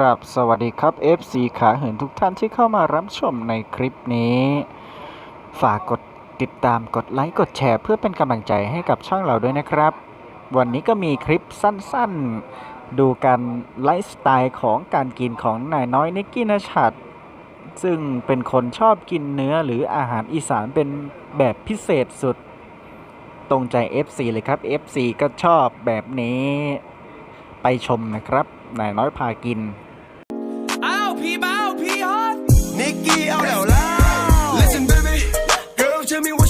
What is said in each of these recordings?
ครับสวัสดีครับ FC ขาเหินทุกท่านที่เข้ามารับชมในคลิปนี้ ฝากกดติดตามกดไลค์กดแชร์เพื่อเป็นกำลังใจให้กับช่องเราด้วยนะครับ วันนี้ก็มีคลิปสั้นๆ ดูการไลฟ์สไตล์ของการกินของนายน้อยนิกกี้นชัดซึ่งเป็นคนชอบกินเนื้อหรืออาหารอีสานเป็นแบบพิเศษสุด ตรงใจ FC เลยครับ FC ก็ชอบแบบนี้ไปชมนะครับนายน้อยพากิน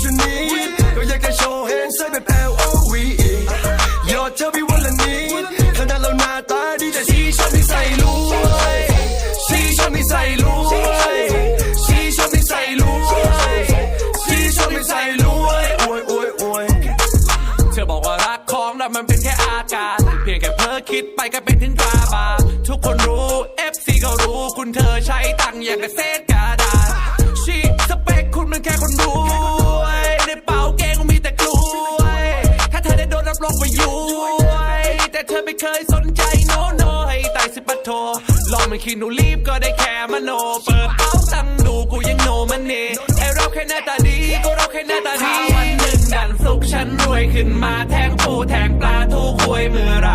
you need ก็อยากจะโชว์เห็นใส่แบบ L O V E ยอดเธอพี่วันละนิดขนาดเราหน้าตาดีแต่ชีชอบนิสัยรวยชีชอบนิสัยรวยชีชอบนิสัยรวยชีชอบนิสัยรวยอวยอวยอวยเธอบอกว่ารักของเรามันเป็นแค่อาการเพียงแค่เพ้อคิดไปก็เป็นถึงตราบาทุกคนรู้ FC ก็รู้คุณเธอใช้ตังค์อย่างกับเศษกระดาษ ธอไม่เคยสนใจโนโนให้ตายสิปะโทลองมันคิดหนูรีบก็ได้แค่มโน เปิดเป๋าตั้งดูกูยังโนมันเนไอเราแค่หน้าตาดีก็เราแค่หน้าตาดีถ้าวันหนึ่งดันสุกฉันรวยขึ้นมาแทงปูแทงปลาทูคุยเมื่อไร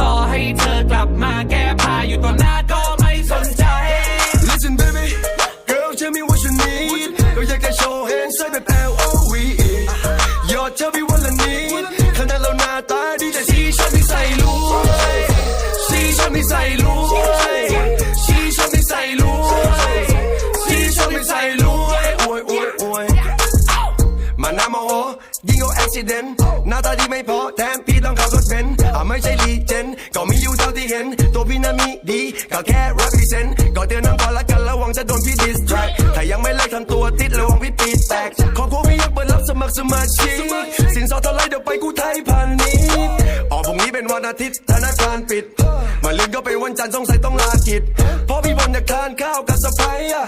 ต่อให้เธอกลับมาแก้ผ้าอยู่ต่อหน้าก็ไม่สนใจ Listen baby Girl tell me what you need ก็อยากจะโชว์เห็นใส่แบบ L O V E ยอดเธอพี่วั ชีชอบนิสัยรวยชีชอบนิสัยรวยชีชอบนิสัยรวยชีชอบนิสัยรวยอวยอวยอวยมาหน้าโมโหยิงเอาอุบิเหตุหน้าตาดีไม่พอแถมพี่ต้องขับรถเบนซ์อ่าไม่ใช่ลีเจนก็มีอยู่เท่าที่เห็น ตัวพี่น่ะมีดีก็แค่รักพี่เซนก็เตือนน้องก่อนละกันระวังจะโดนพี่ดิสแทรกถ้ายังไม่เลิกทำตัวติดระวังพี่ปีแตกขอโค้พี่ยังเปิดรับสมัครสมาชิกสินสอดเท่าไรเดี๋ยวไปกู้ไทยพันนี้ เป็นวันอาทิตย์ธนาคารปิด มาลืนก็เป็นวันจันทร์สงสัยต้องลากิจเพราะพี่บอลอยากทานข้าวกับสะพ้ายอะ